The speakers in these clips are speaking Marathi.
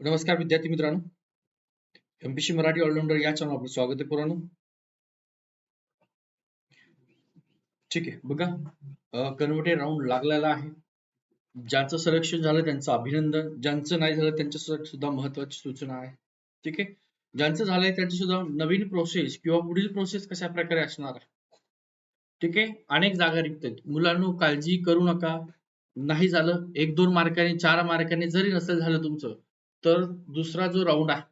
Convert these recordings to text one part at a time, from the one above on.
नमस्कार विद्यार्थी मित्रांनो. एमपीसी मराठी ऑलराऊंडर या चॅनल आपलं स्वागत आहे पुराणो ठीक आहे बघा. कन्व्हर्टेड राऊंड लागलेला आहे. ज्यांचं संरक्षण झालं त्यांचं अभिनंदन. ज्यांचं नाही झालं त्यांच्यासाठी सुद्धा महत्वाची सूचना आहे. ठीक आहे? ज्यांचं झालंय त्यांची सुद्धा नवीन प्रोसेस किंवा पुढील प्रोसेस कशा प्रकारे असणार आहे? ठीक आहे? अनेक जागा रिक्त आहेत मुलांनो काळजी करू नका. नाही झालं एक दोन मार्काने चार मार्काने जरी नसेल झालं तुमचं तर दुसरा जो राऊंड आहे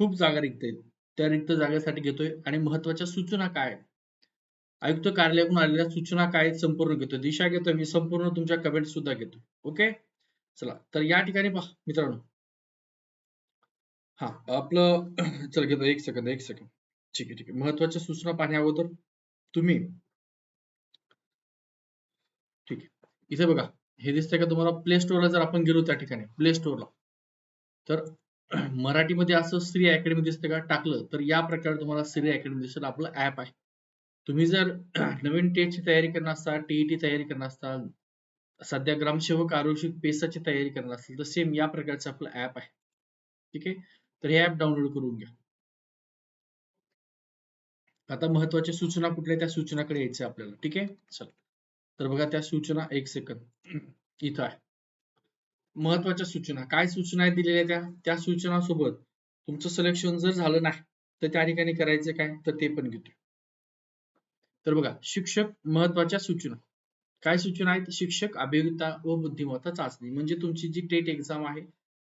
खूप जागा रिक्त आहेत त्या रिक्त जागेसाठी घेतोय. आणि महत्त्वाच्या सूचना काय आयुक्त कार्यालयाकडून आलेल्या सूचना काय आहेत संपूर्ण घेतोय. दिशा घेतोय. मी संपूर्ण तुमच्या कमेंट सुद्धा घेतो ओके चला. तर या ठिकाणी पहा मित्रांनो. हा आपलं चल घेतो. एक सेकंद एक सेकंद ठीक आहे ठीक आहे. महत्त्वाच्या सूचना पाहण्या अगोदर तुम्ही ठीक आहे. इथे बघा. हे दिसतंय का तुम्हाला? प्ले स्टोअरला जर आपण गेलो त्या ठिकाणी. प्ले स्टोअरला तर मराठीमध्ये असं श्री अकॅडमी दिसतं का? टाकलं तर या प्रकारे तुम्हाला श्री अकॅडमी दिसेल. आपलं ऍप आहे. तुम्ही जर नवीन टेटची तयारी करणार असता टीईटी तयारी करणार असता सध्या ग्रामसेवक आरोग्य पेसाची तयारी करणार असेल तर सेम या प्रकारचं आपलं ऍप आहे. ठीक आहे? तर हे ऍप डाउनलोड करून घ्या. आता महत्त्वाच्या सूचना कुठल्या त्या सूचनाकडे यायचं आपल्याला. ठीक आहे? चल. तर बघा त्या सूचना एक सेकंद इथं आहे. महत्त्वाच्या सूचना. काय सूचना आहेत दिलेल्या त्या? त्या सूचनासोबत तुमचं सिलेक्शन जर झालं नाही तर त्या ठिकाणी करायचं काय? तर ते पण घेतो तर बघा शिक्षक महत्त्वाच्या सूचना. काय सूचना आहेत? शिक्षक अभियोगिता व बुद्धिमत्ता चाचणी. म्हणजे तुमची जी टेट एक्झाम आहे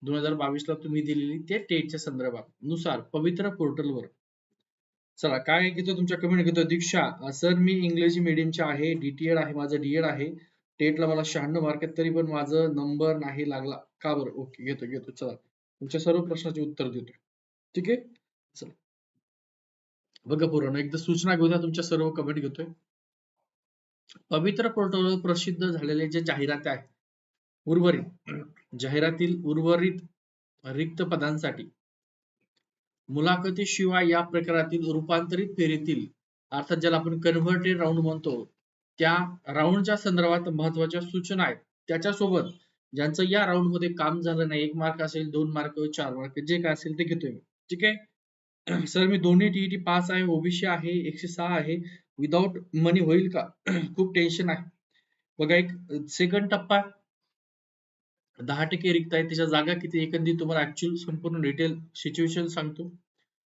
दोन हजार बावीस ला तुम्ही दिलेली ते टेटच्या संदर्भात नुसार पवित्र पोर्टलवर. चला काय घेतो तुमच्या कमेंट घेतो दीक्षा. सर मी इंग्रजी मीडियमच्या आहे डीटीएड आहे माझं डीएड आहे. टेटला मला शहाण्णव मार्क आहेत तरी पण माझं नंबर नाही लागला. का बरं? ओके घेतो घेतो. चला. तुमच्या सर्व प्रश्नाचे उत्तर देतो ठीक आहे? चला. बघा पूर्ण एकदा सूचना घेऊया तुमच्या सर्व कमेंट घेतोय. पवित्र पोर्टलवर प्रसिद्ध झालेले जे जाहिरात आहे उर्वरित जाहिरातील उर्वरित रिक्त पदांसाठी मुलाखतीशिवाय या प्रकारातील रूपांतरित फेरीतील अर्थात ज्याला आपण कन्व्हर्टेड राऊंड म्हणतो त्या राऊंडच्या संदर्भात महत्त्वाच्या सूचना आहेत. त्याच्यासोबत ज्यांचं या राऊंडमध्ये काम झालं नाही एक मार्क असेल दोन मार्क चार मार्क जे काय असेल ते घेतोय मी. ठीक आहे? सर मी दोन्ही टीईटी पास आहे ओबीसी आहे एकशे सहा आहे. विदाउट मनी होईल का? खूप टेन्शन आहे. बघा एक सेकंड टप्पा दहा टक्के रिक्त आहे. त्याच्या जागा किती एकंदरीत तुम्हाला ऍक्च्युअल संपूर्ण डिटेल सिच्युएशन सांगतो.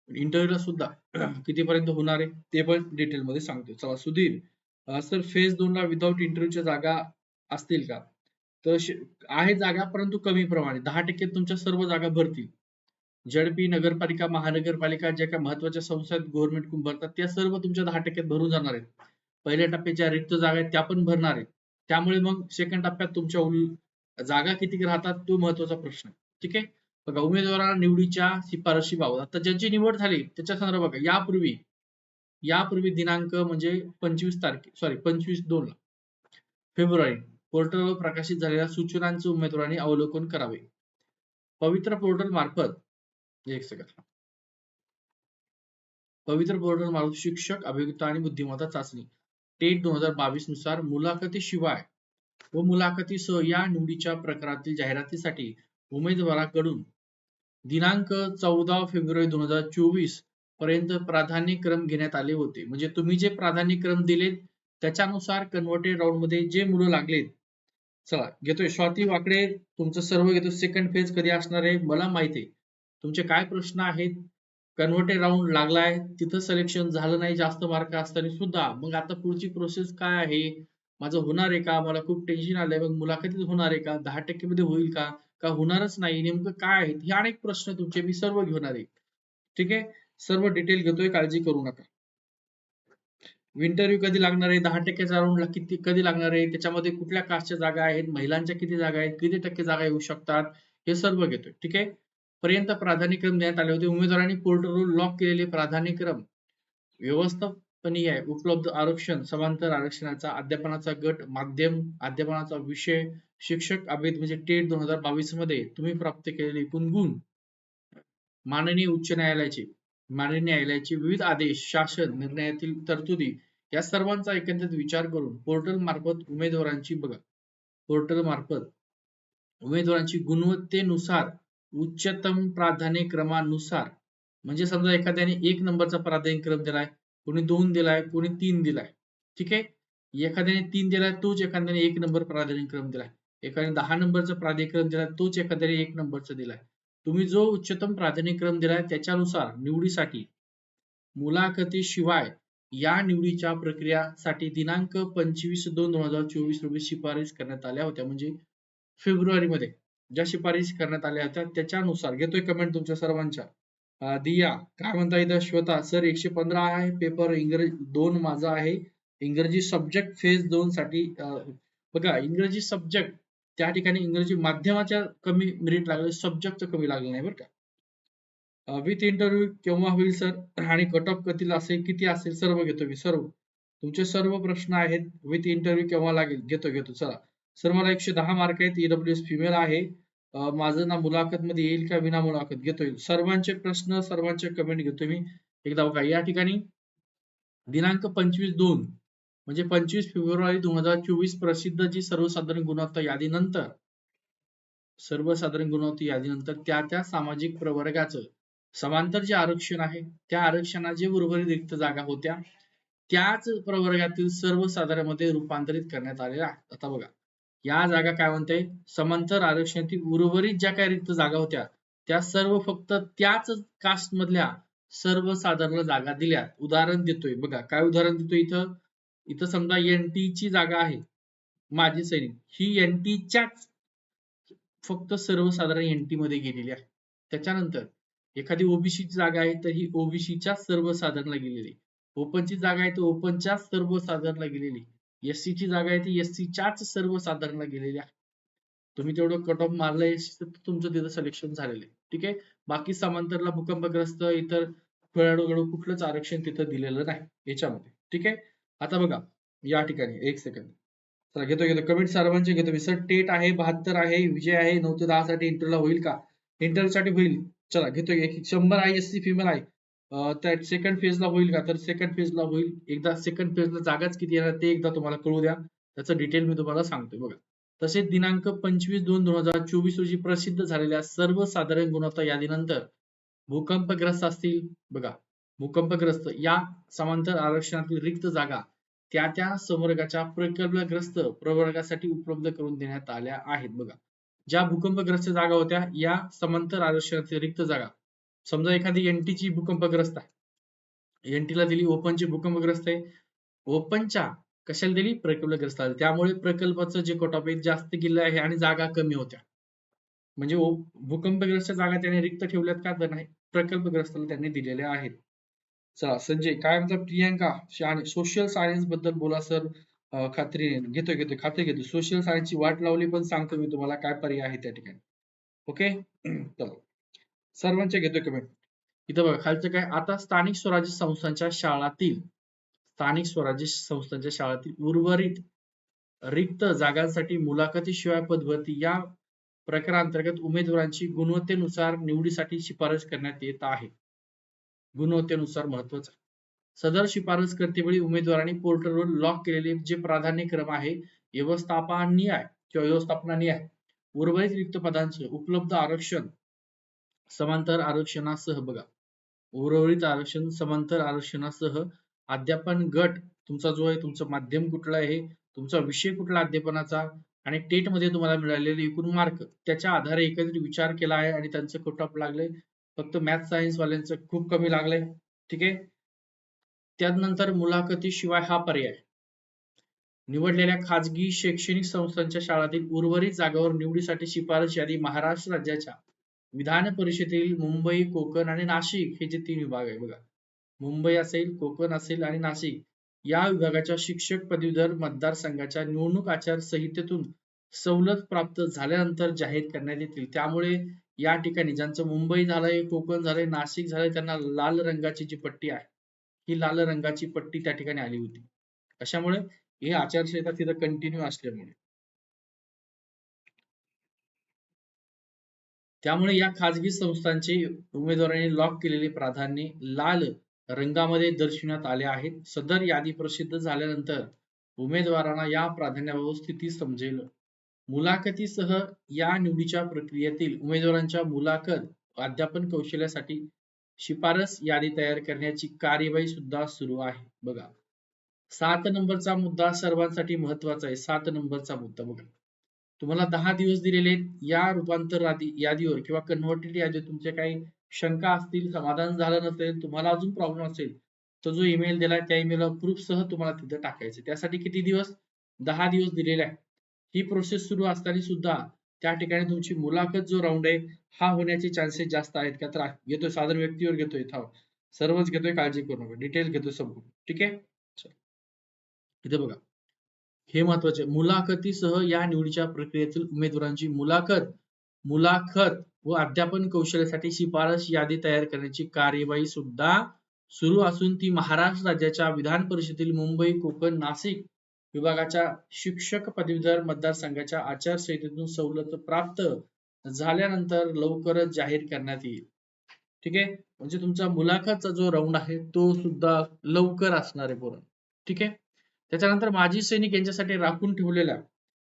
इंटरव्ह्यूला सुद्धा कितीपर्यंत होणार आहे? ते पण डिटेल मध्ये सांगतो चला सुधीर. सर फेज दोन ला विदाऊट इंटरव्ह्यूच्या जागा असतील का? तर आहे जागा परंतु कमी प्रमाणे. दहा टक्के तुमच्या सर्व जागा भरतील. जडपी नगरपालिका महानगरपालिका ज्या काही महत्त्वाच्या संस्था गव्हर्नमेंट भरतात त्या सर्व तुमच्या दहा टक्क्यात भरून जाणार आहेत. पहिल्या टप्प्यात ज्या रिक्त जागा आहेत त्या पण भरणार आहेत. त्यामुळे मग सेकंड टप्प्यात तुमच्या जागा किती राहतात तो महत्त्वाचा प्रश्न ठीक आहे? बघा उमेदवारांना निवडीच्या शिफारशी बाबत. आता ज्यांची निवड झाली त्याच्या संदर्भात बघा. यापूर्वी यापूर्वी दिनांक म्हणजे पंचवीस तारखे सॉरी पंचवीस दोन ला. फेब्रुवारी पोर्टलवर प्रकाशित झालेल्या सूचनांचे उमेदवारांनी अवलोकन करावे. पवित्र पोर्टल मार्फत एक सेकंद पवित्र पोर्टल मार्फत शिक्षक अभियुक्ता आणि बुद्धिमत्ता चाचणी. टेट दोन हजार बावीसनुसार मुलाखतीशिवाय व मुलाखतीसह या निवडीच्या प्रकारातील जाहिरातीसाठी उमेदवाराकडून दिनांक चौदा फेब्रुवारी दोन हजार चोवीस पर्यंत प्राधान्यक्रम घेण्यात आले होते. म्हणजे तुम्ही जे प्राधान्यक्रम दिलेत त्याच्यानुसार कन्व्हर्टेड राऊंडमध्ये जे मुलं लागलेत चला घेतोय. स्वाती वाकडे तुमचं सर्व घेतो सेकंड फेज कधी असणार आहे? मला माहिती आहे. तुमचे काय प्रश्न आहेत? कन्व्हर्टेड राऊंड लागलाय तिथं सिलेक्शन झालं नाही जास्त मार्क असताना सुद्धा. मग आता पुढची प्रोसेस काय आहे? माझं होणार आहे का? मला खूप टेन्शन आलंय. मग मुलाखतीत होणार आहे का? दहा टक्के मध्ये होईल का? का होणारच नाही? नेमकं काय आहे? हे अनेक प्रश्न तुमचे मी सर्व घेणार आहे ठीक आहे? सर्व डिटेल घेतोय काळजी करू नका. इंटरव्ह्यू कधी लागणार आहे? दहा टक्क्याच्या राऊंडला किती कधी लागणार आहे? त्याच्यामध्ये कुठल्या कास्टच्या जागा आहेत? महिलांच्या किती जागा आहेत? किती टक्के जागा येऊ शकतात? हे सर्व घेतोय ठीक आहे? पर्यंत प्राधान्यक्रम देण्यात आले होते. उमेदवारांनी पोर्टलवर लॉक केलेले प्राधान्यक्रम व्यवस्थापनीय आहे. उपलब्ध आरक्षण समांतर आरक्षणाचा अध्यापनाचा गट माध्यम अध्यापनाचा विषय शिक्षक अभेद म्हणजे टेट दोन हजार बावीसमध्ये तुम्ही प्राप्त केलेले एकूण गुण माननीय उच्च न्यायालयाचे माननीय न्यायालयाचे विविध आदेश शासन निर्णयातील तरतुदी या सर्वांचा एकंदरीत विचार करून पोर्टल मार्फत उमेदवारांची बघा. पोर्टल मार्फत उमेदवारांची गुणवत्तेनुसार उच्चतम प्राधान्य क्रमानुसार म्हणजे समजा एखाद्याने एक नंबरचा प्राधान्य क्रम दिलाय कोणी दोन दिलाय कोणी तीन दिलाय ठीक आहे? एखाद्याने तीन दिलाय तोच एखाद्याने एक नंबर प्राधान्यक्रम दिलाय. एखाद्याने दहा नंबरचा प्राधान्यक्रम दिलाय तोच एखाद्याने एक नंबरचा दिलाय. तुम्ही जो उच्चतम प्राधान्यक्रम दिलाय त्याच्यानुसार निवडीसाठी मुलाखतीशिवाय या निवडीच्या प्रक्रियासाठी दिनांक पंचवीस दोन दोन हजार चोवीस रोजी शिफारस करण्यात आल्या होत्या. म्हणजे फेब्रुवारीमध्ये ज्या शिफारस करण्यात आल्या होत्या त्याच्यानुसार घेतोय कमेंट तुमच्या सर्वांच्या. दिया काय म्हणता येतं श्वेता? सर एकशे पंधरा आहे पेपर इंग्रजी दोन माझा आहे. इंग्रजी सब्जेक्ट फेज दोन साठी बघा इंग्रजी सब्जेक्ट त्या ठिकाणी इंग्रजी माध्यमाच्या कमी मेरिट लागले सब्जेक्ट कमी लागले नाही बरं का. विथ इंटरव्ह्यू केव्हा होईल सर आणि कट ऑफ कधी असेल किती असेल? सर्व घेतो मी सर्व. तुमचे सर्व प्रश्न आहेत विथ इंटरव्ह्यू केव्हा लागेल? घेतो घेतो चला. सर मला एकशे दहा मार्क आहेत ईडब्ल्यू एस फिमेल आहे. माझं ना मुलाखत मध्ये येईल का? विना मुलाखत घेतो. येईल सर्वांचे प्रश्न सर्वांचे कमेंट घेतो मी. एकदा बघा या ठिकाणी दिनांक पंचवीस दोन. म्हणजे पंचवीस फेब्रुवारी दोन हजार चोवीस प्रसिद्ध जी सर्वसाधारण गुणवत्ता यादीनंतर सर्वसाधारण गुणवत्ता यादीनंतर त्या त्या सामाजिक प्रवर्गाचं समांतर जे आरक्षण आहे त्या आरक्षणाचे उर्वरित रिक्त जागा होत्या त्याच प्रवर्गातील सर्वसाधारणमध्ये रूपांतरित करण्यात आलेल्या आता बघा या जागा काय म्हणते? समांतर आरक्षणातील उर्वरित ज्या काही रिक्त जागा होत्या त्या सर्व फक्त त्याच कास्ट मधल्या सर्वसाधारण जागा दिल्या उदाहरण देतोय. बघा काय उदाहरण देतोय इथं? इथं समजा एनटी ची जागा आहे माजी सैनिक ही एनटीच्याच फक्त सर्वसाधारण एनटी मध्ये गेलेली आहे. त्याच्यानंतर एखादी ओबीसीची जागा आहे तर ही ओबीसीच्या सर्वसाधारणला गेलेली ओपनची जागा आहे तर ओपनच्या सर्वसाधारणला गेलेली एससी ची जागा आहे ती एससीच्याच सर्वसाधारणला गेलेली आहे. तुम्ही तेवढं कट ऑफ मारलंय तर तुमचं तिथं सिलेक्शन झालेलं आहे. ठीक आहे? बाकी समांतरला भूकंपग्रस्त इतर खेळाडूकडून कुठलंच आरक्षण तिथं दिलेलं नाही याच्यामध्ये. ठीक आहे? आता बघा या ठिकाणी एक सेकंड चला घेतो घेतो. कमेंट सर्वांचे घेतो. मी सर टेट आहे बहात्तर आहे विजय आहे नऊ ते दहा साठी इंटरव्ह्यूला होईल का? इंटरव्ह्यू साठी होईल. चला घेतो. एक शंभर आय एस सी फिमेल आहे. तर सेकंड फेजला होईल का? तर सेकंड फेजला होईल. एकदा सेकंड फेजला जागाच किती येणार ते एकदा तुम्हाला कळू द्या. त्याचं डिटेल मी तुम्हाला सांगतोय. बघा. तसेच दिनांक पंचवीस दोन दोन हजार चोवीस रोजी प्रसिद्ध झालेल्या सर्वसाधारण गुणवत्ता यादीनंतर भूकंपग्रस्त असतील. बघा भूकंपग्रस्त या समांतर आरक्षणातील रिक्त जागा त्या त्या संवर्गाच्या प्रकल्पग्रस्त प्रवर्गासाठी उपलब्ध करून देण्यात आल्या आहेत. बघा ज्या भूकंपग्रस्त जागा होत्या या समांतर आरक्षणाचे रिक्त जागा. समजा एखादी एनटी ची भूकंपग्रस्त आहे. एनटीला दिली ओपनची भूकंपग्रस्त आहे. ओपनच्या कशाला दिली? प्रकल्पग्रस्त आहे त्यामुळे प्रकल्पाचं जे कट आहे जास्त गेलं आहे आणि जागा कमी होत्या. म्हणजे भूकंपग्रस्त जागा त्याने रिक्त ठेवल्यात का? तर नाही. प्रकल्पग्रस्ताला त्यांनी दिलेल्या आहेत. चला संजय काय म्हणतात प्रियंका? सोशल सायन्सबद्दल बोला सर खात्री घेतो घेतो खात्री घेतो सोशल सायन्सची वाट लावली पण सांगतो मी तुम्हाला काय पर्याय आहे त्या ठिकाणी. ओके चलो. सर्वांचे घेतो कमेंट इथं बघा खालचं काय? आता स्थानिक स्वराज्य संस्थांच्या शाळातील स्थानिक स्वराज्य संस्थांच्या शाळातील उर्वरित रिक्त जागांसाठी मुलाखतीशिवाय पदभरती या प्रकारांतर्गत उमेदवारांची गुणवत्तेनुसार निवडीसाठी शिफारस करण्यात येत आहे. गुणवत्तेनुसार महत्त्वाचा सदर शिफारस करतेवेळी उमेदवारांनी पोर्टलवर लॉक केलेले जे प्राधान्य आहे व्यवस्थापनीय किंवा व्यवस्थापनानीय उर्वरित रिक्त पदांचे उपलब्ध आरक्षण समांतर आरक्षणासह बघा. उर्वरित आरक्षण समांतर आरक्षणासह अध्यापन गट तुमचा जो आहे तुमचं माध्यम कुठलं आहे तुमचा विषय कुठला अध्यापनाचा आणि टेटमध्ये तुम्हाला मिळालेले एकूण मार्क त्याच्या आधारे एकत्रित विचार केला आहे आणि त्यांचं कट ऑफ लागले फक्त मॅथ सायन्स वाल्यांचं खूप कमी लागलंय. ठीक आहे? त्यानंतर मुलाखती शिवाय हा पर्याय. निवडलेल्या खाजगी शैक्षणिक संस्थांच्या शाळातील उर्वरित जागावर निवडीसाठी शिफारस यादी महाराष्ट्र राज्याच्या विधान परिषदेतील मुंबई कोकण आणि नाशिक हे जे तीन विभाग आहे बघा. मुंबई असेल कोकण असेल आणि नाशिक या विभागाच्या शिक्षक पदवीधर मतदारसंघाच्या निवडणूक आचारसंहितेतून सवलत प्राप्त झाल्यानंतर जाहीर करण्यात येतील. त्यामुळे या ठिकाणी ज्यांचं मुंबई झालंय कोकण झालंय नाशिक झालंय त्यांना लाल रंगाची जी पट्टी आहे ही लाल रंगाची पट्टी त्या ठिकाणी आली होती. कशामुळे हे आचारसंहिता तिथं कंटिन्यू असल्यामुळे. त्यामुळे या खाजगी संस्थांचे उमेदवारांनी लॉक केलेले प्राधान्य लाल रंगामध्ये दर्शविण्यात आले आहेत. सदर यादी प्रसिद्ध झाल्यानंतर उमेदवारांना या प्राधान्याबाबत स्थिती समजेल. मुलाखतीसह या निवडीच्या प्रक्रियेतील उमेदवारांच्या मुलाखत अध्यापन कौशल्यासाठी शिफारस यादी तयार करण्याची कार्यवाही सुद्धा सुरू आहे. बघा सात नंबरचा मुद्दा सर्वांसाठी महत्त्वाचा आहे. सात नंबरचा मुद्दा बघा. तुम्हाला दहा दिवस दिलेले आहेत. या रूपांतर यादीवर किंवा कन्व्हर्टेड यादीवर तुमच्या काही शंका असतील समाधान झालं नसेल तुम्हाला अजून प्रॉब्लेम असेल तर जो ईमेल दिला त्या ईमेलवर प्रूफ सह तुम्हाला तिथं टाकायचं त्यासाठी किती दिवस? दहा दिवस दिलेले आहे ही प्रोसेस सुरू असताना सुद्धा त्या ठिकाणी तुमची मुलाखत जो राऊंड आहे हा होण्याचे चान्सेस जास्त आहेत का? तर घेतोय साधारण व्यक्तीवर घेतोय. थांब. सर्वच घेतोय काळजी करू नका. डिटेल घेतोय समजून ठीक आहे? इथे बघा. हे महत्त्वाचे. मुलाखतीसह या निवडीच्या प्रक्रियेतील उमेदवारांची मुलाखत मुलाखत व अध्यापन कौशल्यासाठी शिफारस यादी तयार करण्याची कार्यवाही सुद्धा सुरू असून ती महाराष्ट्र राज्याच्या विधान परिषदेतील मुंबई कोकण नाशिक विभागाच्या शिक्षक पदवीधर मतदारसंघाच्या आचारसंहितेतून सवलत प्राप्त झाल्यानंतर लवकरच जाहीर करण्यात येईल. ठीक आहे? म्हणजे तुमचा मुलाखतचा जो राऊंड आहे तो सुद्धा लवकर असणार आहे पूर्ण. ठीक आहे? त्याच्यानंतर माजी सैनिक यांच्यासाठी राखून ठेवलेल्या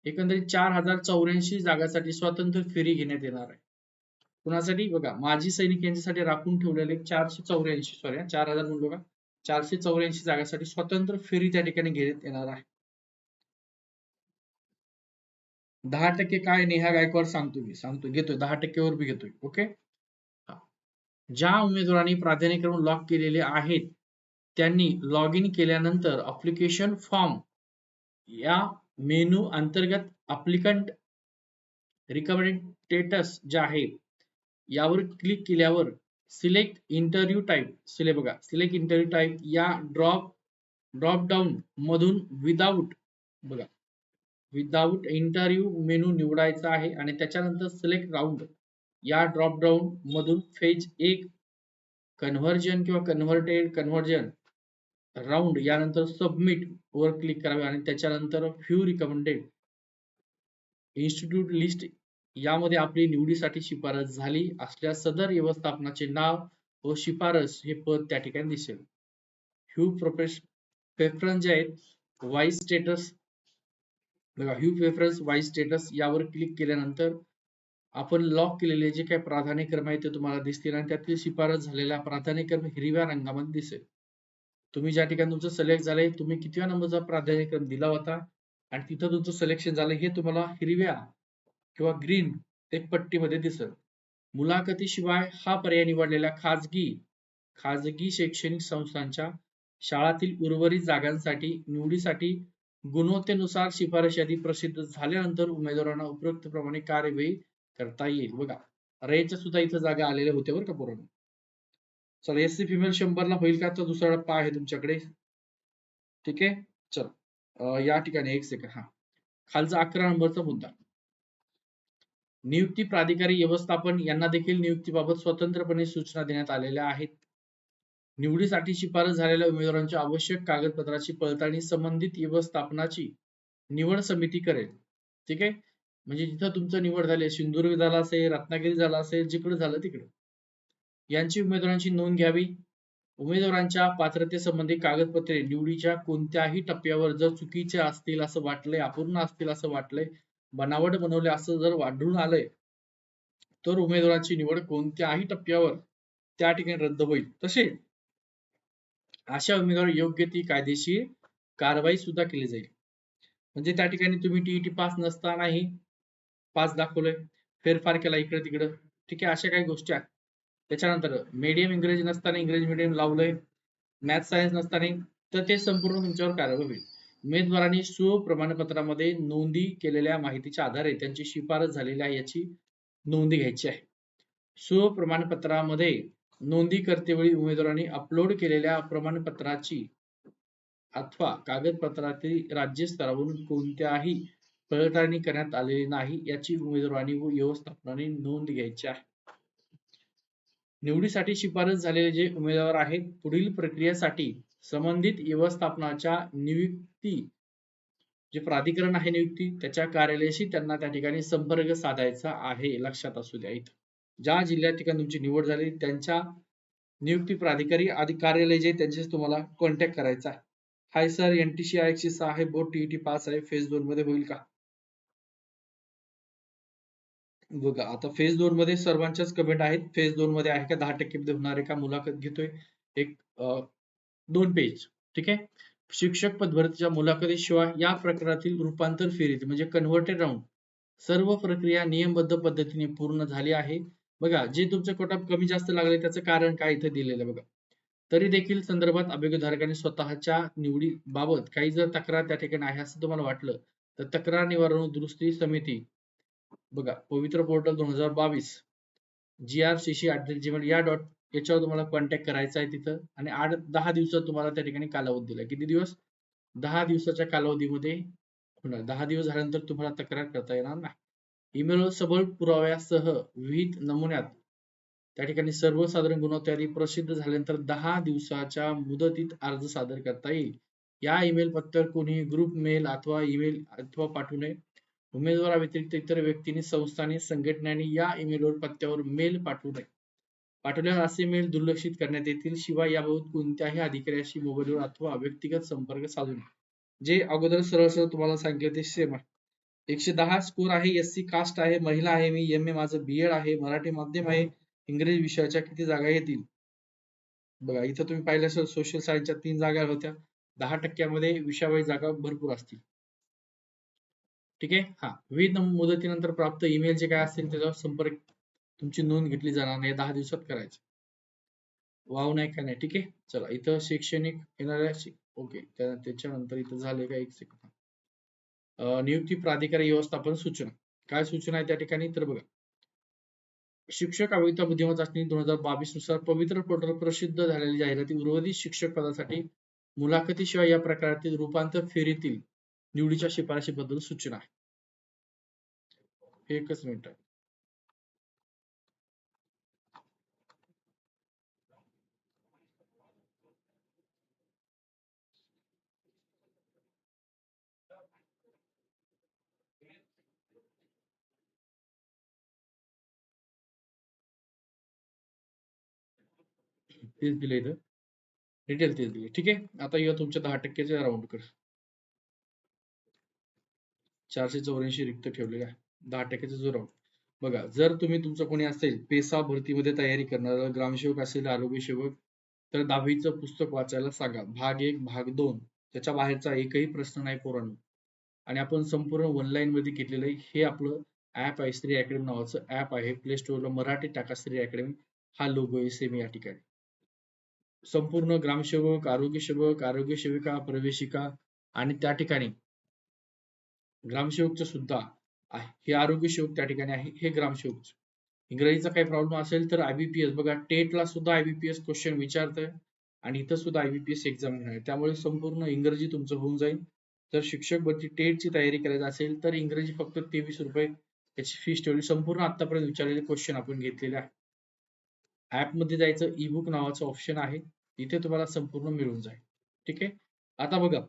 एकंदरीत चार हजार चौऱ्याऐंशी जागासाठी स्वतंत्र फेरी घेण्यात येणार आहे. कुणासाठी? बघा माजी सैनिक यांच्यासाठी राखून ठेवलेले चारशे चौऱ्याऐंशी सॉरी चार हजार म्हणून बघा चारशे चौऱ्याऐंशी जागासाठी स्वतंत्र फेरी त्या ठिकाणी घेण्यात येणार आहे. दहा टक्के काय नेहा गायकवाड सांगतो मी. सांगतो घेतोय दहा टक्केवर बी घेतोय ओके ज्या उमेदवारांनी प्राधान्यक्रम लॉक केलेले आहेत त्यांनी लॉग इन केल्यानंतर अप्लिकेशन फॉर्म या मेनू अंतर्गत अप्लिकंट रिकमेंडेड स्टेटस जे आहे यावर क्लिक केल्यावर सिलेक्ट इंटरव्ह्यू टाईप सिले बघा सिलेक्ट इंटरव्ह्यू टाईप या ड्रॉप ड्रॉप डाऊन मधून विदाऊट बघा. विदाऊट इंटरव्ह्यू मेनू निवडायचा आहे आणि त्याच्यानंतर सिलेक्ट राऊंड या ड्रॉप डाऊन मधून फेज एक कन्व्हर्जन किंवा कन्व्हर्टेड कन्व्हर्जन राऊंड यानंतर सबमिट वर क्लिक करावे आणि त्याच्यानंतर फ्यू रिकमेंडेड इन्स्टिट्यूट लिस्ट यामध्ये आपली निवडीसाठी शिफारस झाली असल्या सदर व्यवस्थापनाचे नाव व शिफारस हे पद त्या ठिकाणी दिसेल. ह्यू प्रोफेश प्रेफरन्स जे आहेत वाईस स्टेटस बघा ह्यू प्रेफरन्स वाईस स्टेटस यावर क्लिक केल्यानंतर आपण लॉक केलेले जे काही प्राधान्यक्रम आहे ते तुम्हाला दिसतील आणि त्यातील शिफारस झालेला प्राधान्यक्रम हिरव्या रंगामध्ये दिसेल. तुम्ही ज्या ठिकाणी तुमचं सिलेक्ट झालंय तुम्ही कितव्या नंबरचा प्राधान्यक्रम दिला होता आणि तिथं तुमचं सिलेक्शन झालं हे तुम्हाला हिरव्या किंवा ग्रीन एक पट्टीमध्ये दिसेल. मुलाखतीशिवाय हा पर्याय निवडलेल्या खाजगी खाजगी शैक्षणिक संस्थांच्या शाळातील उर्वरित जागांसाठी निवडीसाठी गुणवत्तेनुसार शिफारस यादी प्रसिद्ध झाल्यानंतर उमेदवारांना उपरोक्त प्रमाणे कार्यवाही करता येईल. बघा रेच्या सुद्धा इथं जागा आलेल्या होत्या बरं का पोरांना. चल एस सी फिमेल शंभरला होईल का? तर दुसरा टप्पा आहे तुमच्याकडे. ठीक आहे? चल या ठिकाणी एक सेकंड हा. खालचा अकरा नंबरचा मुद्दा. नियुक्ती प्राधिकारी व्यवस्थापन यांना देखील नियुक्तीबाबत स्वतंत्रपणे सूचना देण्यात आलेल्या आहेत. निवडीसाठी शिफारस झालेल्या उमेदवारांच्या आवश्यक कागदपत्राची पडताळणी संबंधित व्यवस्थापनाची निवड समिती करेल. ठीक आहे? म्हणजे जिथं तुमचं निवड झाली सिंधुदुर्ग झाला असेल रत्नागिरी झाला असेल जिकडे झालं तिकडे. यांची उमेदवारांची नोंद घ्यावी. उमेदवारांच्या पात्रतेसंबंधी कागदपत्रे निवडीच्या कोणत्याही टप्प्यावर जर चुकीचे असतील असं वाटलंय अपूर्ण असतील असं वाटलंय बनावट बनवले असं जर वाढून आलंय तर उमेदवारांची निवड कोणत्याही टप्प्यावर त्या ठिकाणी रद्द होईल. तसे अशा उमेदवार योग्य ती कायदेशीर कारवाई सुद्धा केली जाईल. म्हणजे त्या ठिकाणी तुम्ही टीईटी पास नसतानाही पास दाखवलंय फेरफार केला इकडे तिकडे. ठीक आहे अशा काही गोष्टी आहेत. त्याच्यानंतर मीडियम इंग्रजी नसताना इंग्रजी मीडियम लावलंय मॅथ सायन्स नसताना तर ते संपूर्ण तुमच्यावर कारवाई होईल. उमेदवारांनी स्व प्रमाणपत्रामध्ये नोंदी केलेल्या माहितीच्या आधारे त्यांची शिफारस झालेली आहे याची नोंदी घ्यायची आहे. स्व प्रमाणपत्रामध्ये नोंदी करतेवेळी उमेदवारांनी अपलोड केलेल्या प्रमाणपत्राची अथवा कागदपत्रातील राज्य स्तरावरून कोणत्याही पडताळणी करण्यात आलेली नाही याची उमेदवारांनी व व्यवस्थापनाने नोंद घ्यायची आहे. निवडीसाठी शिफारस झालेले जे उमेदवार आहेत पुढील प्रक्रियेसाठी संबंधित व्यवस्थापनाच्या नियुक्ती जे प्राधिकरण आहे नियुक्ती त्याच्या कार्यालयाशी त्यांना त्या ठिकाणी संपर्क साधायचा आहे लक्षात असू द्या इथं. ज्या जिल्ह्यात ठिकाणी तुमची निवड झाली त्यांच्या नियुक्ती प्राधिकारी आधी कार्यालय जे त्यांच्याशी तुम्हाला कॉन्टॅक्ट करायचा आहे. हाय सर एनटीसी एकशे सहा आहे बोर्ड टीईटी पास आहे फेज दोन मध्ये होईल का? बघा आता फेज दोन मध्ये सर्वांच्याच कमेंट आहेत. फेज दोन मध्ये आहे का दहा टक्के मध्ये होणार आहे का मुलाखत घेतोय. एक दोन पेज ठीक आहे? शिक्षक पदभरतीच्या मुलाखतीशिवाय या प्रकारातील रूपांतर फेरीत म्हणजे कन्व्हर्टेड राऊंड सर्व प्रक्रिया नियमबद्ध पद्धतीने पूर्ण झाली आहे. बघा जे तुमचं कोटा कमी जास्त लागले त्याचं कारण काय इथे दिलेलं बघा. तरी देखील संदर्भात अभियोगधारकांनी स्वतःच्या निवडी बाबत काही जर तक्रार त्या ठिकाणी आहे असं तुम्हाला वाटलं तर तक्रार निवारण दुरुस्ती समिती बघा पवित्र पोर्टल दोन हजार बावीस G R C C Gmail या डॉट याच्यावर तुम्हाला कॉन्टॅक्ट करायचा आहे तिथं आणि आठ दहा दिवसात तुम्हाला त्या ठिकाणी कालावधी दिला. किती दिवस? दहा दिवसाच्या कालावधीमध्ये होणार. दहा दिवस झाल्यानंतर तुम्हाला तक्रार करता येणार नाही. इमेल सबळ पुराव्यासह विहित नमुन्यात त्या ठिकाणी सर्वसाधारण गुणवत्यादी प्रसिद्ध झाल्यानंतर दहा दिवसाच्या मुदतीत अर्ज सादर करता येईल. या ईमेल पत्त्यावर कोणीही ग्रुप मेल अथवा ईमेल अथवा पाठवू नये. उमेदवाराव्यतिरिक्त इतर व्यक्तींनी संस्थांनी संघटनांनी या ईमेलवर पत्त्यावर मेल पाठवू नये. पाठवल्यावर असे मेल दुर्लक्षित करण्यात येतील शिवाय याबाबत कोणत्याही अधिकाऱ्याशी मोबाईलवर अथवा व्यक्तिगत संपर्क साधू नये. जे अगोदर सरळ सरळ तुम्हाला सांगितले ते सेम आहे. एकशे दहा स्कोर आहे एस सी कास्ट आहे महिला आहे मी एम ए माझं बी एड आहे मराठी माध्यम आहे इंग्रजी विषयाच्या किती जागा येतील? बघा इथं तुम्ही पाहिलं असेल सोशल सायन्सच्या तीन जागा होत्या. दहा टक्क्यामध्ये विषयावरील जागा भरपूर असतील. ठीक आहे? हा. विविध मुदतीनंतर प्राप्त ईमेल जे काय असतील त्याच्यावर संपर्क तुमची नोंद घेतली जाणार नाही. दहा दिवसात करायचं. वाव नाही का नाही? ठीक आहे? चला इथं शैक्षणिक येणाऱ्या ओके. त्याच्यानंतर इथं झाले का एक सेकंड नियुक्ती प्राधिकारी व्यवस्थापन सूचना. काय सूचना आहे त्या ठिकाणी? तर बघा. शिक्षक अभियंता बुद्धिमत्ता चाचणी दोन हजार बावीसनुसार पवित्र पोर्टल प्रसिद्ध झालेली जाहिराती उर्वरित शिक्षक पदासाठी मुलाखतीशिवाय या प्रकारातील रूपांतर फेरीतील निवडीच्या शिफारशीबद्दल सूचना आहे. एकच मिनिट. तेच दिले इथं. डिटेल तेच दिले ठीक आहे? आता या तुमच्या दहा टक्क्याचे राऊंड कर चारशे चौऱ्याऐंशी रिक्त ठेवलेले आहे. दहा टक्क्याचे जो राऊंड बघा जर तुम्ही तुमचं कोणी असेल पेसा भरतीमध्ये तयारी करणार ग्रामसेवक असेल आरोग्य सेवक तर दहावीचं पुस्तक वाचायला सांगा. भाग एक भाग दोन. त्याच्या बाहेरचा एकही प्रश्न नाही पोरांनो. आणि आपण संपूर्ण ऑनलाईन मध्ये घेतलेलं आहे. हे आपलं ऍप आहे श्री अकॅडमी नावाचं ऍप आहे. प्ले स्टोअरला मराठी टाका श्री अकॅडमी हा लोगो आहे सेम या ठिकाणी. संपूर्ण ग्रामसेवक आरोग्य सेवक आरोग्य सेविका प्रवेशिका आणि त्या ठिकाणी ग्रामसेवकचं सुद्धा आहे. हे आरोग्य सेवक त्या ठिकाणी आहे हे ग्रामसेवक इंग्रजीचा काही प्रॉब्लेम असेल तर आयबीपीएस बघा टेटला सुद्धा आयबीपीएस क्वेश्चन विचारतंय आणि इथं सुद्धा आयबीपीएस एक्झाम आहे. त्यामुळे संपूर्ण इंग्रजी तुमचं होऊन जाईल. तर शिक्षक भरती टेटची तयारी करायची असेल तर इंग्रजी फक्त तेवीस रुपये त्याची फीस ठेवली. संपूर्ण आतापर्यंत विचारलेले क्वेश्चन आपण घेतलेले आहे ऍपमध्ये जायचं ई बुक नावाचं ऑप्शन आहे. इथे तुम्हाला संपूर्ण मिळून जाईल. ठीक आहे? आता बघा.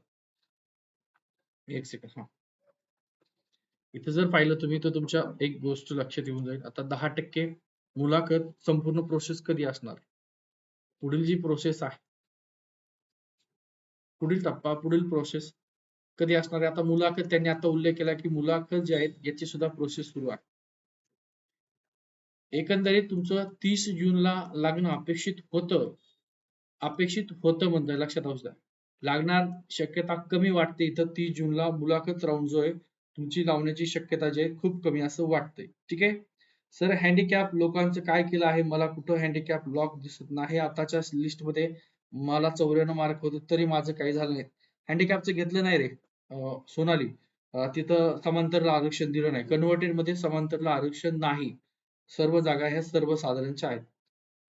एक सेकंड हा. इथे जर पाहिलं तुम्ही तर तुमच्या एक गोष्ट लक्षात येऊन जाईल. आता दहा टक्के मुलाखत संपूर्ण प्रोसेस कधी असणार? पुढील जी प्रोसेस आहे पुढील टप्पा पुढील प्रोसेस कधी असणार आहे? आता मुलाखत त्यांनी आता उल्लेख केला की मुलाखत जी आहेत याची सुद्धा प्रोसेस सुरू आहे. एकंदरीत तुमचं तीस जूनला लागणं अपेक्षित होतं. अपेक्षित होतं म्हणतंय लक्षात असू लागणार शक्यता कमी वाटते इथं तीस जूनला मुलाखत राऊंड जो आहे तुमची लावण्याची शक्यता जी आहे खूप कमी असं वाटतंय. ठीक आहे? सर हँडिकॅप लोकांचं काय केलं आहे? मला कुठं हँडिकॅप लॉक दिसत नाही. आताच्या लिस्टमध्ये मला चौऱ्याण्णव मार्क होते तरी माझं काही झालं नाही. हँडिकॅपचं घेतलं नाही रे सोनाली. तिथं समांतरला आरक्षण दिलं नाही. कन्व्हर्टेडमध्ये समांतरला आरक्षण नाही. सर्व जागा ह्या सर्वसाधारणच्या आहेत.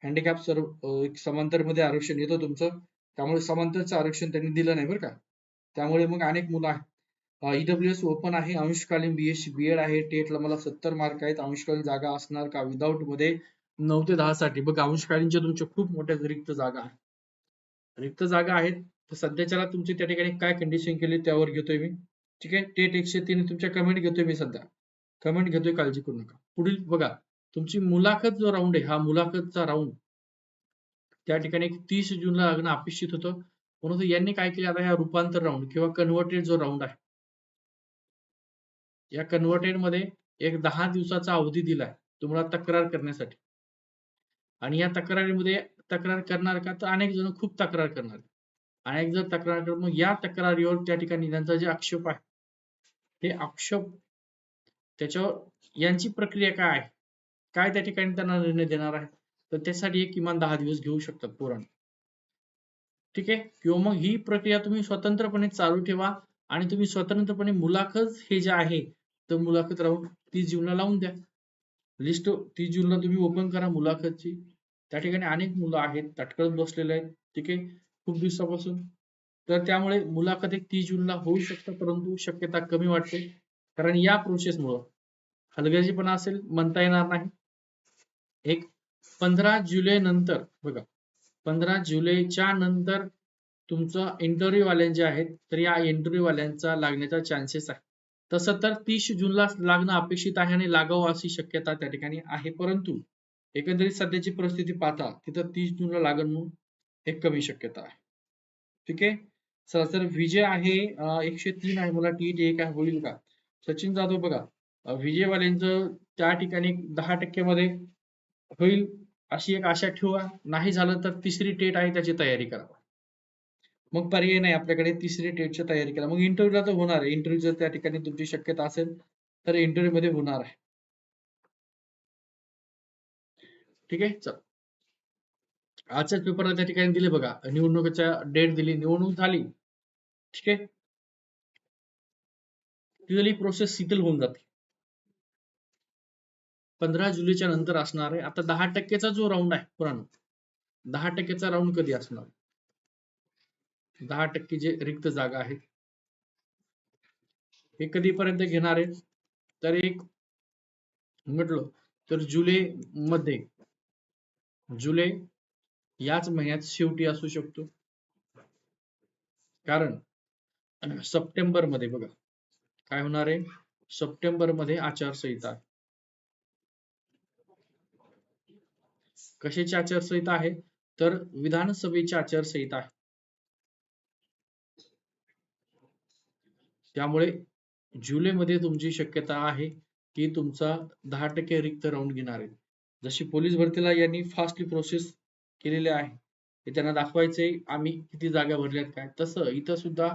हँडिकॅप सर्व समांतरमध्ये आरक्षण येतं तुमचं. त्यामुळे समांतरचं आरक्षण त्यांनी दिलं नाही बरं का. त्यामुळे मग अनेक मुलं आहेत. ईडब्ल्यू एस ओपन आहे अंशकालीन बी एड आहे टेटला मला सत्तर मार्क आहेत. अंशकालीन जागा असणार का? विदाऊटमध्ये नऊ ते दहा साठी. बघ अंशकालीनच्या तुमच्या खूप मोठ्या रिक्त जागा आहेत. रिक्त जागा आहेत. तर सध्याच्याला तुमची त्या ठिकाणी काय कंडिशन केली त्यावर घेतोय मी. ठीक आहे? टेट एकशे तीन तुमच्या कमेंट घेतोय मी सध्या. कमेंट घेतोय काळजी करू नका. पुढील बघा. तुमची मुलाखत जो राऊंड आहे हा मुलाखतचा राऊंड त्या ठिकाणी तीस जूनला लागणं अपेक्षित होतं. म्हणून यांनी काय केलं आता ह्या रूपांतर राऊंड किंवा कन्व्हर्टेड जो राऊंड आहे या कन्व्हर्टेडमध्ये एक दहा दिवसाचा अवधी दिलाय तुम्हाला तक्रार करण्यासाठी. आणि या तक्रारीमध्ये तक्रार करणार का? तर अनेक जण खूप तक्रार करणार. अनेक जण तक्रार कर मग या तक्रारीवर त्या ठिकाणी त्यांचा जे आक्षेप आहे ते आक्षेप त्याच्यावर यांची प्रक्रिया काय आहे? काय त्या ठिकाणी त्यांना निर्णय देणार आहे तर त्यासाठी एक किमान दहा दिवस घेऊ शकतात पुराण ठीक आहे? किंवा मग ही प्रक्रिया तुम्ही स्वतंत्रपणे चालू ठेवा आणि तुम्ही स्वतंत्रपणे मुलाखत हे जे आहे तर मुलाखत राहून तीस जूनला लावून द्या. लिस्ट तीस जूनला तुम्ही ओपन करा मुलाखतची. त्या ठिकाणी अनेक मुलं आहेत तटकळत बसलेले आहेत. ठीक आहे? खूप दिवसापासून. तर त्यामुळे मुलाखत एक तीस जूनला होऊ शकतं परंतु शक्यता कमी वाटते. कारण या प्रोसेसमुळं हलगर्जीपणा असेल म्हणता येणार नाही. एक पंधरा जुलै नंतर बघा पंधरा जुलैच्या नंतर तुमचं इंटरव्ह्यू वाल्यांचे आहेत तर या इंटरव्ह्यू वाल्यांचा लागण्याचा चान्सेस आहे. तसं तर तीस जूनला लागणं अपेक्षित आहे आणि लागावं अशी शक्यता त्या ठिकाणी आहे. परंतु एकंदरीत सध्याची परिस्थिती पाहता तिथं तीस जूनला लागण म्हणून कमी शक्यता आहे. ठीक आहे? सरासर विजय आहे एकशे तीन आहे. मला टी टी काय होईल का? सचिन जाधव बघा विजयवाल्यांचं त्या ठिकाणी दहा टक्क्यामध्ये होईल अशी एक आशा ठेवा. नाही झालं तर तिसरी टेट आहे त्याची तयारी करा मग पर्याय नाही आपल्याकडे तिसरी टेटची तयारी करा. मग इंटरव्ह्यूला तर होणार आहे. इंटरव्ह्यू जर त्या ठिकाणी तुमची शक्यता असेल तर इंटरव्ह्यू मध्ये होणार आहे. ठीक आहे? चल. आजच्याच पेपरला त्या ठिकाणी दिले बघा. निवडणुकीच्या डेट दिली निवडणूक झाली. ठीक आहे? तिथली प्रोसेस शिथिल होऊन जाते. पंधरा जुलैच्या नंतर असणार आहे. आता दहा टक्केचा जो राऊंड आहे पुराण दहा टक्केचा राऊंड कधी असणार? दहा टक्के जे रिक्त जागा आहेत हे कधीपर्यंत घेणार आहे तर एक म्हटलं तर जुलै मध्ये जुलै याच महिन्यात शेवटी असू शकतो. कारण सप्टेंबरमध्ये बघा काय होणार आहे? सप्टेंबरमध्ये आचारसंहिता कशाची आचारसंहिता आहे? तर विधानसभेची आचारसंहिता आहे. त्यामुळे जुलैमध्ये तुमची शक्यता आहे की तुमचा दहा टक्के रिक्त राऊंड घेणार आहे. जशी पोलीस भरतीला यांनी फास्टली प्रोसेस केलेली आहे हे त्यांना दाखवायचे आम्ही किती जागा भरल्यात काय? तसं इथं सुद्धा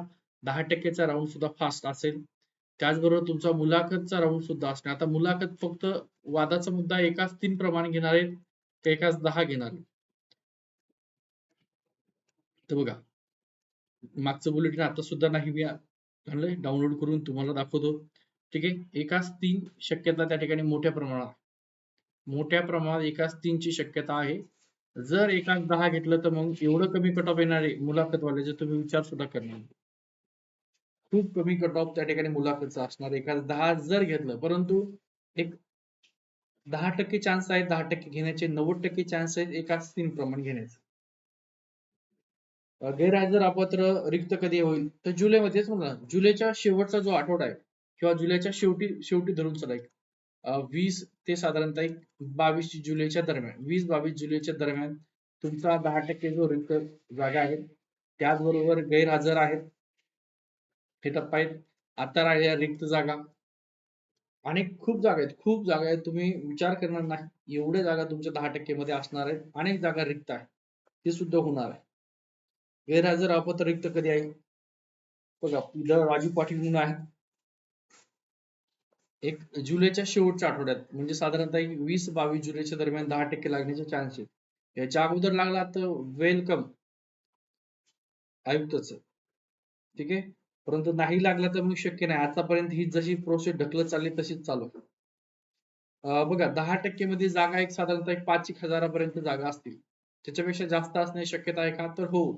दहा टक्केचा राऊंड सुद्धा फास्ट असेल. त्याचबरोबर तुमचा मुलाखतचा राऊंड सुद्धा असणार. आता मुलाखत फक्त वादाचा मुद्दा एकाच तीन प्रमाण घेणार आहेत. एकाच दहा घेणार तर बघा मागचं बुलेटिन आता सुद्धा नाही मी आणलंय डाउनलोड करून तुम्हाला दाखवतो ठीक आहे एकाच तीन शक्यता त्या ठिकाणी मोठ्या प्रमाणात मोठ्या प्रमाणात एकाच तीनची शक्यता आहे जर एकाच दहा घेतलं तर मग एवढं कमी कट ऑफ येणार आहे मुलाखतवाल्याचे तुम्ही विचार सुद्धा करणार खूप कमी कट ऑफ त्या ठिकाणी मुलाखतचा असणार एकाच दहा जर घेतलं परंतु एक दहा टक्के चान्स आहेत दहा टक्के घेण्याचे नव्वद टक्के चान्स आहेत एकाच तीन प्रमाण घेण्याचे. गैरहजर अपात्र रिक्त कधी होईल? तर जुलैमध्येच म्हणा जुलैच्या शेवटचा जो आठवडा आहे किंवा जुलैच्या शेवटी शेवटी धरून चला एक. वीस ते साधारणतः एक बावीस जुलैच्या दरम्यान वीस बावीस जुलैच्या दरम्यान तुमचा दहा टक्के जो रिक्त जागा आहे त्याचबरोबर गैरहजर आहेत. हे टप्पा आहेत. आता राहिल्या रिक्त जागा. आणि खूप जागा आहेत. खूप जागा आहेत. तुम्ही विचार करणार नाही. एवढ्या जागा तुमच्या दहा टक्के मध्ये असणार आहेत. अनेक जागा रिक्त आहे ते सुद्धा होणार आहे. गैरहजर अपात्र रिक्त कधी आहे? बघा इथं राजू पाटील म्हणून आहे एक जुलैच्या शेवटच्या आठवड्यात म्हणजे साधारणतः वीस बावीस जुलैच्या दरम्यान दहा टक्के लागण्याचे चान्स आहेत. याच्या अगोदर लागला तर वेलकम आयुक्तच. ठीक आहे? परंतु नाही लागला तर मग शक्य नाही. आतापर्यंत ही जशी प्रोसेस ढकलत चालली तशीच चालू. बघा दहा टक्के मध्ये जागा एक साधारणतः एक पाच एक हजारापर्यंत जागा असतील. त्याच्यापेक्षा जास्त असण्याची शक्यता आहे का? तर हो.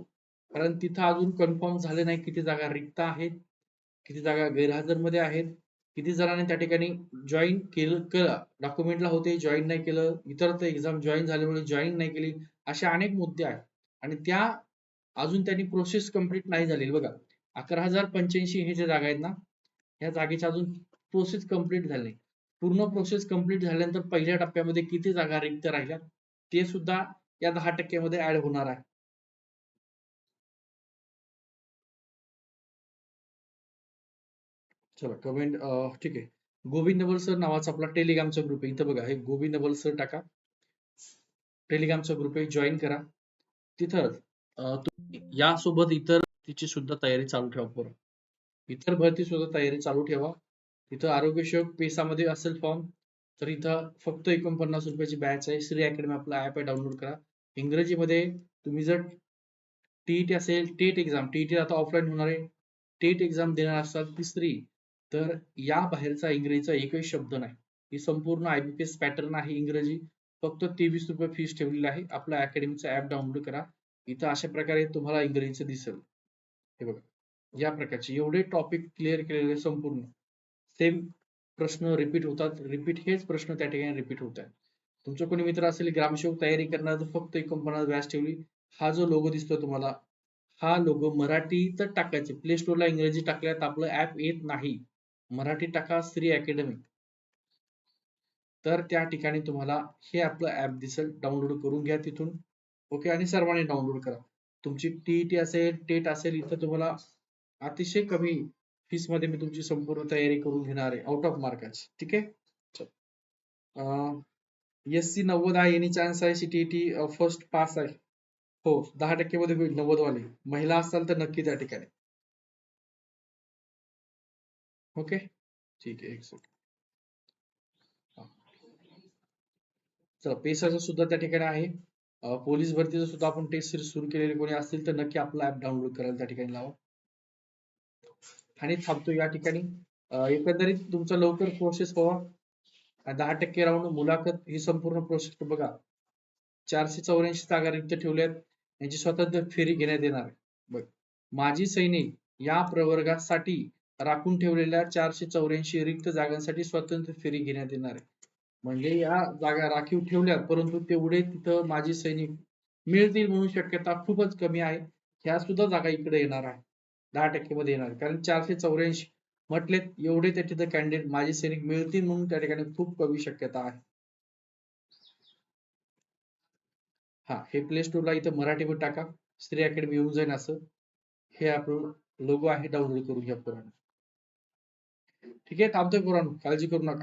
कारण तिथं अजून कन्फर्म झाले नाही किती जागा रिक्त आहेत किती जागा गैरहजरमध्ये आहेत किती जणांनी त्या ठिकाणी जॉईन केलं केलं. डॉक्युमेंटला होते जॉईन नाही केलं. इतर तर एक्झाम जॉईन झाल्यामुळे जॉईन नाही केली. असे अनेक मुद्दे आहेत. आणि त्या अजून त्यांनी प्रोसेस कंप्लीट नाही झालेली. बघा अकरा हजार पंच्याऐंशी हे जे जागा आहेत ना या जागेची अजून प्रोसेस कंप्लीट झाली पूर्ण प्रोसेस कंप्लीट झाल्यानंतर पहिल्या टप्प्यामध्ये किती जागा रिक्त राहिल्या ते सुद्धा या दहा टक्क्यामध्ये ऍड होणार आहे. चला कमेंट ठीक आहे. गोविंद सर नावाचा आपला टेलिग्रामचा ग्रुप आहे. इथं बघा हे गोविंद नबल सर टाका. टेलिग्रामचा ग्रुप आहे जॉईन करा. तिथं तुम्ही यासोबत इतर तिची सुद्धा तयारी चालू ठेवा पोरं इतर भरती सुद्धा तयारी चालू ठेवा. इथं आरोग्यसेवक पेसामध्ये असेल फॉर्म तर इथं फक्त एकोणपन्नास रुपयाची बॅच आहे. श्री अकॅडमी आपला ऍप आहे डाउनलोड करा. इंग्रजीमध्ये तुम्ही जर टीईटी असेल टेट एक्झाम टीईटी आता ऑफलाईन होणार आहे. टेट एक्झाम देणार असतात तिसरी तर या बाहेरचा इंग्रजीचा एकही शब्द नाही. ही संपूर्ण एस पॅटर्न आहे इंग्रजी. फक्त तेवीस रुपये फीस ठेवलेली आहे. आपल्या अकॅडमीचा ऍप डाउनलोड करा. इथं अशा प्रकारे तुम्हाला इंग्रजीचं दिसेल. हे बघा. या प्रकारचे एवढे टॉपिक क्लिअर केलेले संपूर्ण. सेम प्रश्न रिपीट होतात. रिपीट हेच प्रश्न त्या ठिकाणी रिपीट होत आहेत. तुमचं कोणी मित्र असेल ग्रामसेवक तयारी करणार तर फक्त कंपनात व्यास ठेवली. हा जो लोगो दिसतो तुम्हाला हा लोगो मराठीच टाकायचे. प्ले स्टोरला इंग्रजी टाकल्यात आपलं ऍप येत नाही. मराठी टाका श्री अकॅडमी तर त्या ठिकाणी तुम्हाला हे आपलं ऍप दिसेल. डाउनलोड करून घ्या तिथून. ओके आणि सर्वांनी डाउनलोड करा. तुमची टीईटी असेल टेट असेल इथं तुम्हाला अतिशय कमी फीसमध्ये मी तुमची संपूर्ण तयारी करून घेणार आहे आउट ऑफ मार्काची ठीक आहे? एस सी नव्वद आहे एनी चान्स आहे सीटीईटी फर्स्ट पास आहे. हो दहा टक्के मध्ये होईल नव्वद वाले महिला असाल तर नक्की त्या ठिकाणी. ओके? ठीक आहे एक सेकंड चला पेसाचं सुद्धा त्या ठिकाणी आहे. पोलीस भरतीचं सुद्धा आपण टेस्ट सिरीज सुरू केलेले कोणी असतील तर नक्की आपला ऍप डाउनलोड करायला त्या ठिकाणी लावा. आणि थांबतो या ठिकाणी. एकंदरीत तुमचा लवकर प्रोसेस व्हावा दहा टक्के राऊंड मुलाखत ही संपूर्ण प्रोसेस बघा. चारशे चौऱ्याऐंशी जागा रिक्त ठेवल्या आहेत यांची स्वतंत्र फेरी घेण्यात येणार आहे. बघ माजी सैनिक या प्रवर्गासाठी राखून ठेवलेल्या चारशे चौऱ्याऐंशी रिक्त जागांसाठी स्वतंत्र फेरी घेण्यात येणार आहे. म्हणजे या जागा राखीव ठेवल्या परंतु तेवढे तिथं माजी सैनिक मिळतील म्हणून शक्यता खूपच कमी आहे. ह्या सुद्धा जागा इकडे येणार आहे. दहा टक्के मध्ये येणार आहे. कारण चारशे चौऱ्याऐंशी म्हटलेत एवढे त्या तिथं कॅन्डिडेट माजी सैनिक मिळतील म्हणून त्या ठिकाणी खूप कमी शक्यता आहे. हा हे प्ले स्टोरला इथं मराठीमध्ये टाका. स्त्री अकॅडमी येऊन जाईल असं. हे आपलं लोगो आहे. डाउनलोड करून घ्या पुराण ठीक आहे थांबतोय पुराण काळजी करू नका.